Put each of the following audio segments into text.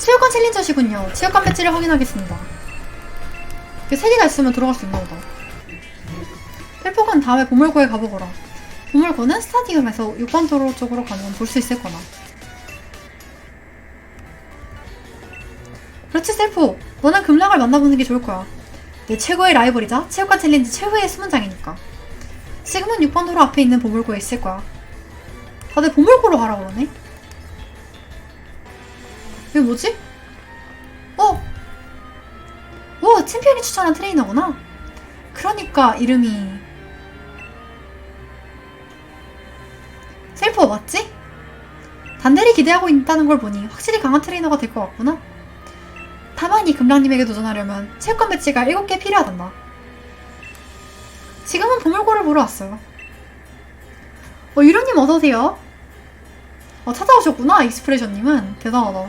체육관 챌린저시군요. 체육관 배지를 확인하겠습니다. 이렇게 세 개가 있으면 들어갈 수 있나 보다. 셀프건 다음에 보물고에 가보거라. 보물고는 스타디움에서 6번 도로 쪽으로 가면 볼 수 있을 거다. 그렇지 셀프. 너는 금랑을 만나보는 게 좋을 거야. 내 최고의 라이벌이자 체육관 챌린지 최후의 수문장이니까. 지금은 6번 도로 앞에 있는 보물고에 있을 거야. 다들 보물고로 가라 그러네. 이게 뭐지? 어? 오, 챔피언이 추천한 트레이너구나. 그러니까 이름이 셀프 맞지? 단대리 기대하고 있다는 걸 보니 확실히 강한 트레이너가 될 것 같구나. 다만 이 금랑님에게 도전하려면 체육관 배지가 7개 필요하단다. 지금은 보물고를 보러 왔어요. 어, 유령님 어서오세요. 어, 찾아오셨구나, 익스프레션님은. 대단하다.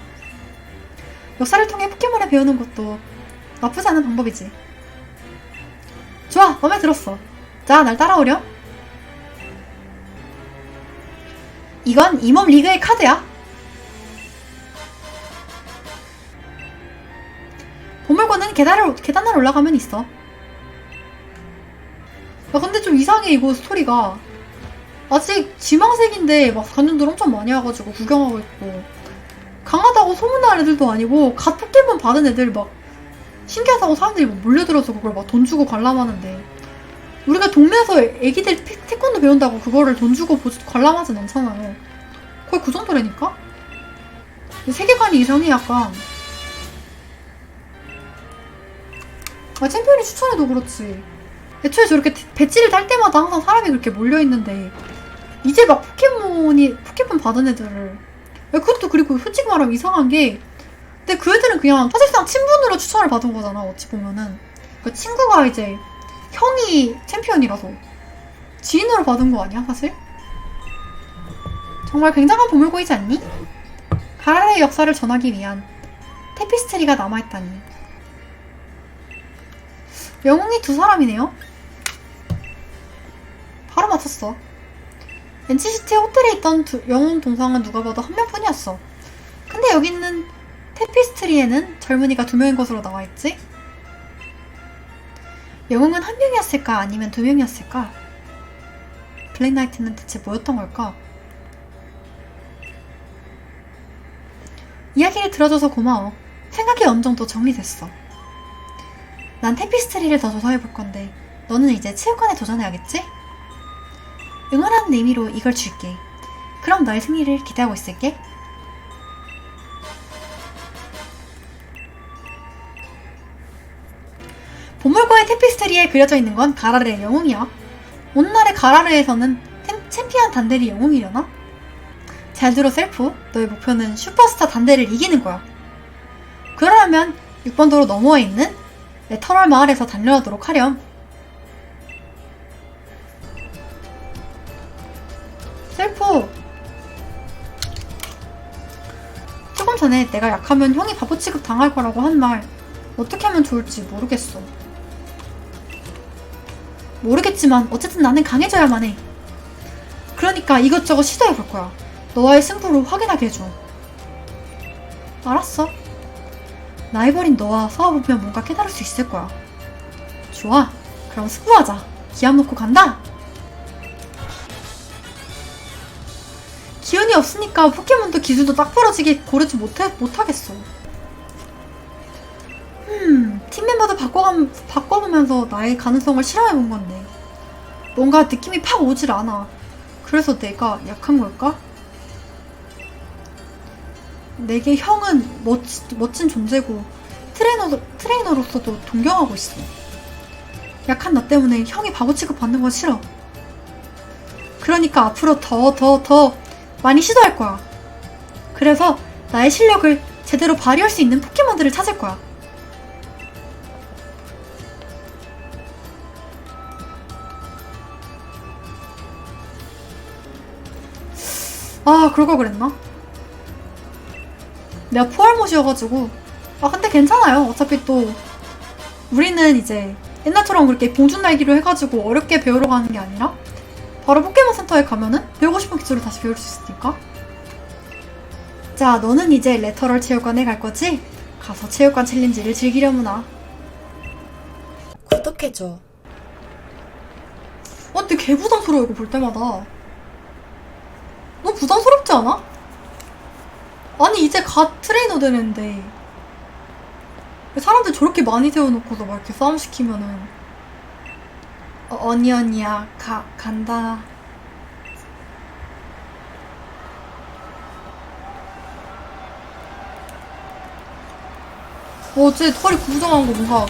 역사를 통해 포켓몬을 배우는 것도 나쁘지 않은 방법이지. 좋아, 마음에 들었어. 자, 날 따라오렴. 이건 이몸 리그의 카드야. 보물고는 계단을, 계단을 올라가면 있어. 야, 근데 좀 이상해, 이거 스토리가. 아직 지망생인데 막 관중들 엄청 많이 와가지고 구경하고 있고. 강하다고 소문난 애들도 아니고, 갓 포켓몬 받은 애들 막 신기하다고 사람들이 막 몰려들어서 그걸 막 돈 주고 관람하는데. 우리가 동네에서 애기들 태, 태권도 배운다고 그거를 돈 주고 보, 관람하진 않잖아요. 거의 그 정도라니까? 세계관이 이상해, 약간. 아, 챔피언이 추천해도 그렇지. 애초에 저렇게 대- 배지를 딸 때마다 항상 사람이 그렇게 몰려있는데, 이제 막 포켓몬이, 포켓몬 받은 애들을. 야, 그것도 그리고 솔직히 말하면 이상한 게, 근데 그 애들은 그냥 사실상 친분으로 추천을 받은 거잖아, 어찌 보면은. 그 친구가 이제, 형이 챔피언이라서. 지인으로 받은 거 아니야, 사실? 정말 굉장한 보물고이지 않니? 가라의 역사를 전하기 위한 테피스트리가 남아있다니. 영웅이 두 사람이네요. 바로 맞췄어. NCCT 호텔에 있던 두- 영웅 동상은 누가 봐도 한 명뿐이었어. 근데 여기 있는 테피스트리에는 젊은이가 두 명인 것으로 나와 있지? 영웅은 한 명이었을까? 아니면 두 명이었을까? 블랙나이트는 대체 뭐였던 걸까? 이야기를 들어줘서 고마워. 생각이 어느 정도 정리됐어. 난 테피스트리를 더 조사해 볼 건데, 너는 이제 체육관에 도전해야겠지? 응원하는 의미로 이걸 줄게. 그럼 너의 승리를 기대하고 있을게. 보물고의 테피스트리에 그려져 있는 건 가라르의 영웅이야. 오늘날의 가라르에서는 템- 챔피언 단대리 영웅이려나? 잘 들어 셀프. 너의 목표는 슈퍼스타 단대를 이기는 거야. 그러려면 6번 도로 너머에 있는 레터럴 마을에서 달려가도록 하렴. 전에 내가 약하면 형이 바보 취급 당할 거라고 한 말 어떻게 하면 좋을지 모르겠어. 모르겠지만 어쨌든 나는 강해져야만 해. 그러니까 이것저것 시도해 볼 거야. 너와의 승부를 확인하게 해줘. 알았어. 라이벌인 너와 싸워보면 뭔가 깨달을 수 있을 거야. 좋아. 그럼 승부하자. 기합 놓고 간다. 기운이 없으니까 포켓몬도 기술도 딱 부러지게 고르지 못해, 못하겠어. 음, 팀 멤버들 바꿔감, 바꿔보면서 나의 가능성을 실험해본 건데. 뭔가 느낌이 팍 오질 않아. 그래서 내가 약한 걸까? 내게 형은 멋지, 멋진 존재고 트레이너, 트레이너로서도 존경하고 있어. 약한 나 때문에 형이 바보 취급 받는 건 싫어. 그러니까 앞으로 더, 더, 더 많이 시도할 거야. 그래서 나의 실력을 제대로 발휘할 수 있는 포켓몬들을 찾을 거야. 아, 그럴 걸 그랬나? 내가 포알못이어가지고. 아, 근데 괜찮아요. 어차피 또, 우리는 이제 옛날처럼 그렇게 봉준 날기로 해가지고 어렵게 배우러 가는 게 아니라, 바로 포켓몬 센터에 가면은 배우고 싶은 기술을 다시 배울 수 있으니까. 자, 너는 이제 레터럴 체육관에 갈 거지? 가서 체육관 챌린지를 즐기려무나. 구독해줘. 어, 근데 개 부담스러워, 이거 볼 때마다. 너무 부담스럽지 않아? 아니, 이제 갓 트레이너 되는데. 사람들 저렇게 많이 세워놓고서 막 이렇게 싸움 시키면은. 어, 언니, 언니야, 가, 간다. 어, 어째 털이 구부정한 거 뭔가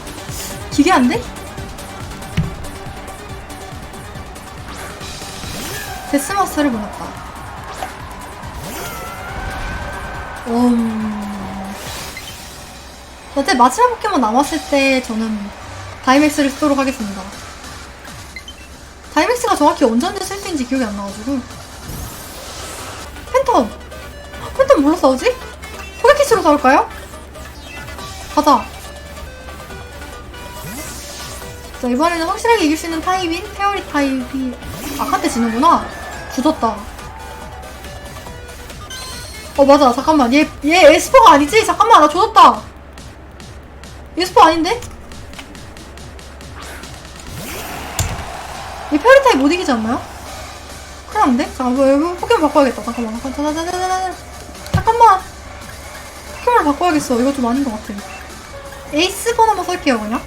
기괴한데? 데스마스를 보냈다. 음. 어째 마지막 포켓몬 남았을 때 저는 다이맥스를 쓰도록 하겠습니다. 정확히 언제인지 쓸수 있는지 기억이 안 나가지고. 팬텀! 팬텀 뭘로 싸우지? 토게키스로 싸울까요? 가자. 자, 이번에는 확실하게 이길 수 있는 타입인 페어리 타입이 아까한테 지는구나. 굳었다. 어, 맞아. 잠깐만. 얘, 얘 에스퍼가 아니지? 잠깐만. 나 조졌다. 에스퍼 아닌데? 얘 페어리 타입 못 이기지 않나요? 큰일 났는데? 잠깐만. 포켓몬 바꿔야겠다. 잠깐만. 잠깐만. 잠깐만. 포켓몬을 바꿔야겠어. 이거 좀 아닌 것 같아. 에이스 번 한번 쓸게요, 그냥.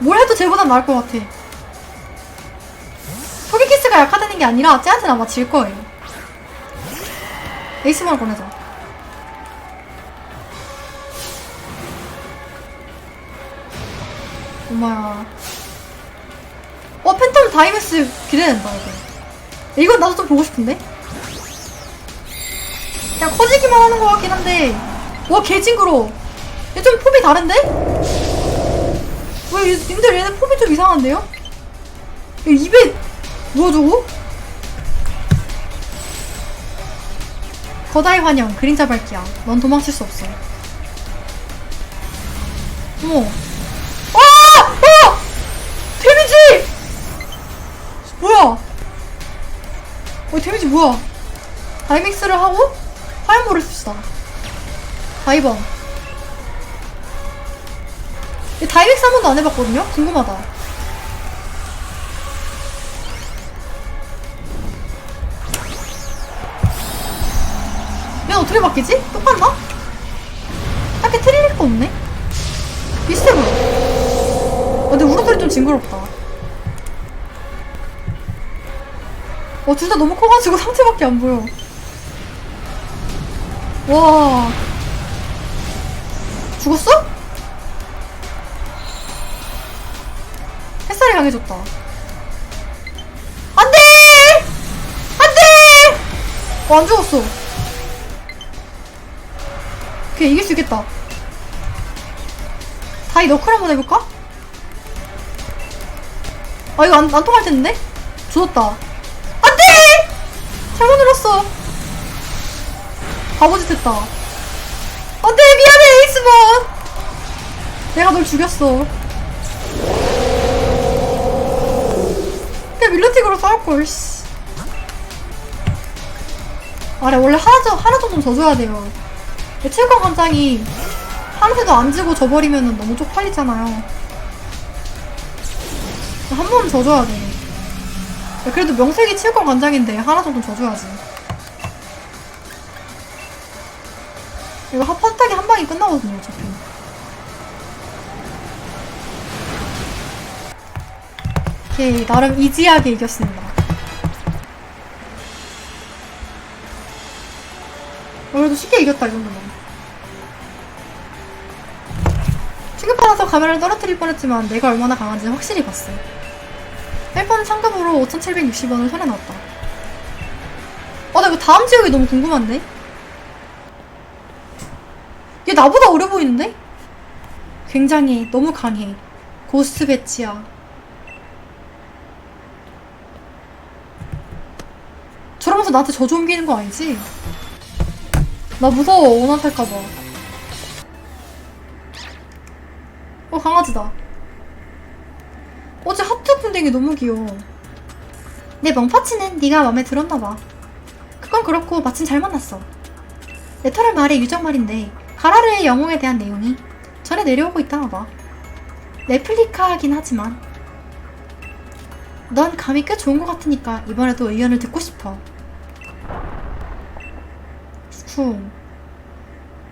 뭘 해도 쟤보단 나을 것 같아. 토기키스가 약하다는 게 아니라 쟤한테는 아마 질 거예요. 에이스 번을 보내자. 엄마야. 어, 팬텀 다이메스 기대된다, 이거. 이건 나도 좀 보고 싶은데? 그냥 커지기만 하는 것 같긴 한데. 와, 개징그러. 얘 좀 폼이 다른데? 왜, 얘- 님들 얘네 폼이 좀 이상한데요? 얘 입에, 뭐야, 저거? 거다의 환영, 그림자 밝기야. 넌 도망칠 수 없어. 어머. 어, 데미지 뭐야? 다이맥스를 하고, 화염볼을 씁시다. 다이번. 이 다이맥스 한 번도 안 해봤거든요? 궁금하다. 얘 어떻게 바뀌지? 똑같나? 딱히 틀릴 거 없네? 비슷해 보여. 어, 근데 울음소리 좀 징그럽다. 어, 둘다 너무 커가지고 상체밖에 안 보여. 와. 죽었어? 햇살이 강해졌다. 안 돼! 안 돼! 어, 안 죽었어. 오케이, 이길 수 있겠다. 다이 너클 한번 해볼까? 아, 이거 안, 안 통할 텐데? 죽었다. 잘못 눌렀어. 바보짓 했다. 안 돼! 미안해, 에이스번! 내가 널 죽였어. 그냥 밀러틱으로 싸울걸, 씨. 아, 그래, 원래 하나, 정- 하나 정도는 져줘야 돼요. 내 체육관 관장이 한 세도 안 지고 져버리면 너무 쪽팔리잖아요. 한 번은 져줘야 돼. 야, 그래도 명색이 체육관 관장인데 하나 정도는 져줘야지. 이거 핫팟하게 한 방에 끝나거든요, 어차피. 오케이, 나름 이지하게 이겼습니다. 어, 그래도 쉽게 이겼다, 이 정도면. 취급받아서 카메라를 떨어뜨릴 뻔했지만 내가 얼마나 강한지 확실히 봤어. 1번 상금으로 5,760원을 손에 넣었다. 아, 나 이거 다음 지역이 너무 궁금한데? 얘 나보다 어려 보이는데? 굉장히 너무 강해. 고스트 배치야. 저러면서 나한테 저주 옮기는 거 아니지? 나 무서워, 원한할까봐. 어, 강아지다. 분댕이 너무 귀여워. 내 멍파치는 네가 마음에 들었나봐. 그건 그렇고 마침 잘 만났어. 레터럴 말의 유적 말인데 가라르의 영웅에 대한 내용이 절에 내려오고 있다나 봐. 레플리카긴 하지만 넌 감이 꽤 좋은 것 같으니까 이번에도 의견을 듣고 싶어. 후.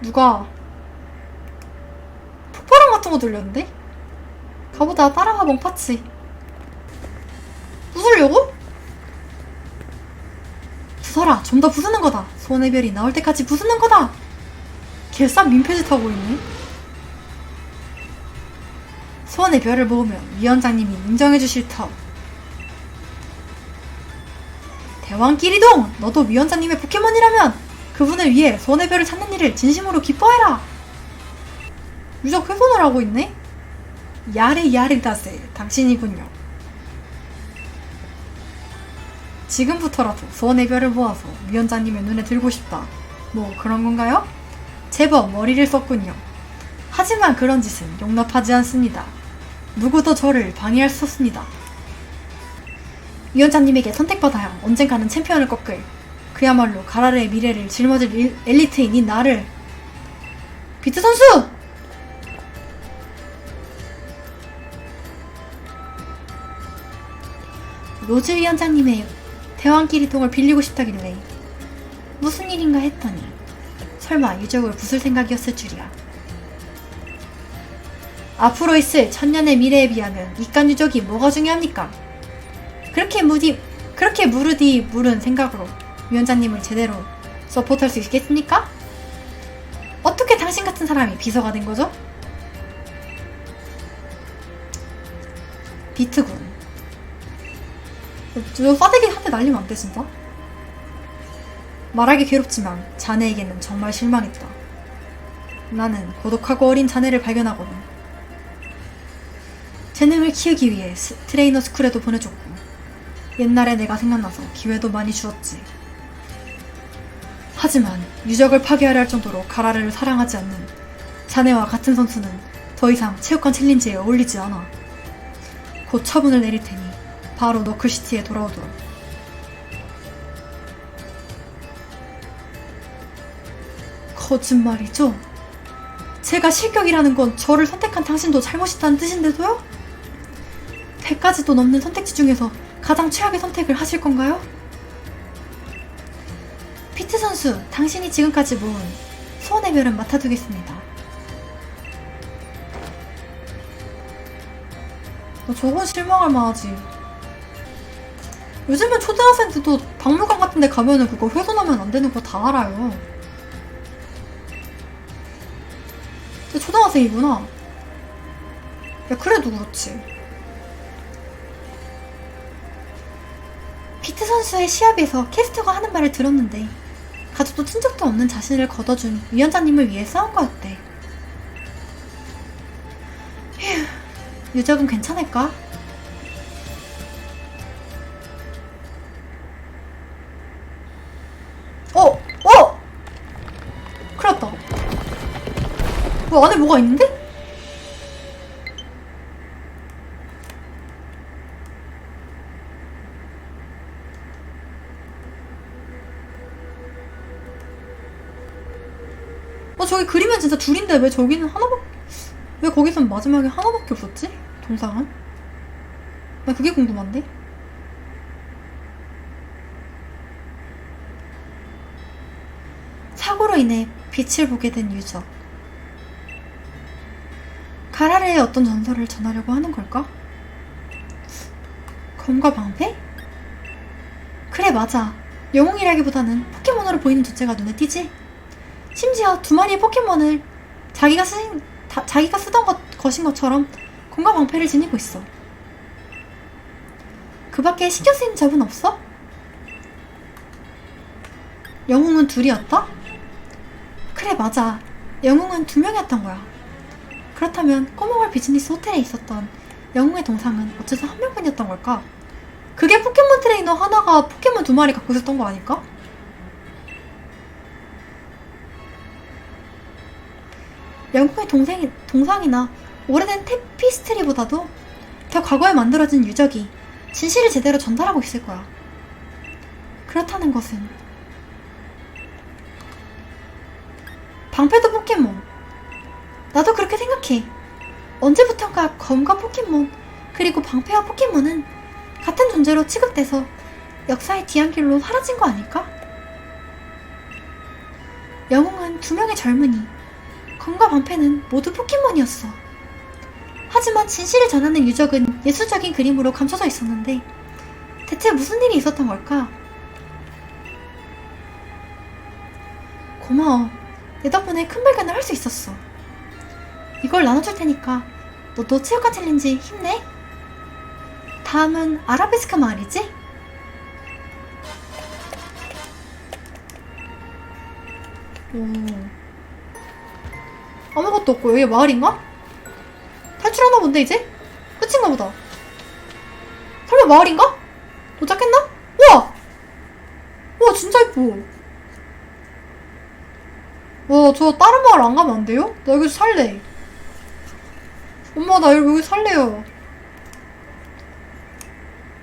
누가 폭발음 같은 거 들렸는데? 가보다 따라가 멍파치. 부수려고? 부숴라. 좀 더 부수는 거다. 소원의 별이 나올 때까지 부수는 거다. 개싹 민폐짓 하고 있네. 소원의 별을 모으면 위원장님이 인정해 주실 터. 대왕끼리동! 너도 위원장님의 포켓몬이라면 그분을 위해 소원의 별을 찾는 일을 진심으로 기뻐해라! 유적 훼손을 하고 있네? 야레 야레다세 당신이군요. 지금부터라도 소원의 별을 모아서 위원장님의 눈에 들고 싶다. 뭐 그런 건가요? 제법 머리를 썼군요. 하지만 그런 짓은 용납하지 않습니다. 누구도 저를 방해할 수 없습니다. 위원장님에게 선택받아야 언젠가는 챔피언을 꺾을 그야말로 가라르의 미래를 짊어질 일- 엘리트인 이 나를 비트 선수! 로즈 위원장님의 대왕끼리통을 빌리고 싶다길래 무슨 일인가 했더니 설마 유적을 부술 생각이었을 줄이야. 앞으로 있을 천년의 미래에 비하면 이깟 유적이 뭐가 중요합니까? 그렇게 무디 그렇게 무르디 무른 생각으로 위원장님을 제대로 서포트할 수 있겠습니까? 어떻게 당신 같은 사람이 비서가 된 거죠? 비트군. 저 싸대기 한 대 날리면 안 돼, 진짜? 말하기 괴롭지만 자네에게는 정말 실망했다. 나는 고독하고 어린 자네를 발견하고는 재능을 키우기 위해 스- 트레이너 스쿨에도 보내줬고 옛날에 내가 생각나서 기회도 많이 주었지. 하지만 유적을 파괴하려 할 정도로 가라르를 사랑하지 않는 자네와 같은 선수는 더 이상 체육관 챌린지에 어울리지 않아. 곧 처분을 내릴 테니 바로 너클시티에 돌아오도록. 거짓말이죠? 제가 실격이라는 건 저를 선택한 당신도 잘못이다는 뜻인데도요? 100가지도 넘는 선택지 중에서 가장 최악의 선택을 하실 건가요? 피트 선수, 당신이 지금까지 모은 소원의 별은 맡아두겠습니다. 너 저건 실망할 만하지. 요즘은 초등학생들도 박물관 같은 데 가면은 그거 훼손하면 안 되는 거 다 알아요. 근데 초등학생이구나. 야, 그래도 그렇지. 피트 선수의 시합에서 캐스터가 하는 말을 들었는데 가족도 친척도 없는 자신을 걷어준 위원장님을 위해 싸운 거였대. 휴, 유적은 괜찮을까? 뭐 뭐가 있는데? 어 저기 그림은 진짜 둘인데 왜 저기는 하나밖에 왜 거기선 마지막에 하나밖에 없었지? 동상은? 나 그게 궁금한데? 사고로 인해 빛을 보게 된 유적 가라르의 어떤 전설을 전하려고 하는 걸까? 검과 방패? 그래 맞아 영웅이라기보다는 포켓몬으로 보이는 존재가 눈에 띄지? 심지어 두 마리의 포켓몬을 자기가 쓰 다- 자기가 쓰던 것, 것인 것처럼 공과 방패를 지니고 있어. 그 밖에 신경 쓰이는 점은 없어? 영웅은 둘이었다? 그래, 맞아. 영웅은 두 명이었던 거야. 그렇다면 꼬몽월 비즈니스 호텔에 있었던 영웅의 동상은 어째서 한 명뿐이었던 걸까? 그게 포켓몬 트레이너 하나가 포켓몬 두 마리 갖고 있었던 거 아닐까? 영국의 동생이, 동상이나 오래된 테피스트리보다도 더 과거에 만들어진 유적이 진실을 제대로 전달하고 있을 거야. 그렇다는 것은 방패도 포켓몬. 나도 그렇게 생각해. 언제부턴가 검과 포켓몬, 그리고 방패와 포켓몬은 같은 존재로 취급돼서 역사의 뒤안길로 사라진 거 아닐까? 영웅은 두 명의 젊은이. 검과 방패는 모두 포켓몬이었어. 하지만 진실을 전하는 유적은 예술적인 그림으로 감춰져 있었는데 대체 무슨 일이 있었던 걸까? 고마워. 내 덕분에 큰 발견을 할 수 있었어. 이걸 나눠줄 테니까 너도 체육관 챌린지 힘내. 다음은 아라베스카 마을이지? 오. 아무것도 없고 여기 마을인가? 탈출하나 본데 이제? 끝인가 보다. 설마 마을인가? 도착했나? 우와! 우와 진짜 이뻐. 와, 저 다른 마을 안 가면 안 돼요? 나 여기서 살래. 엄마, 나 여기 살래요.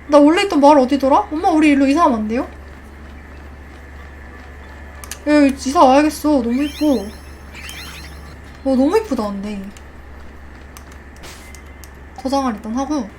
나 원래 있던 마을 어디더라? 엄마, 우리 일로 이사하면 안 돼요? 여기 이사 와야겠어. 너무 이뻐. 와, 너무 이쁘다, 근데. 저장을 일단 하고.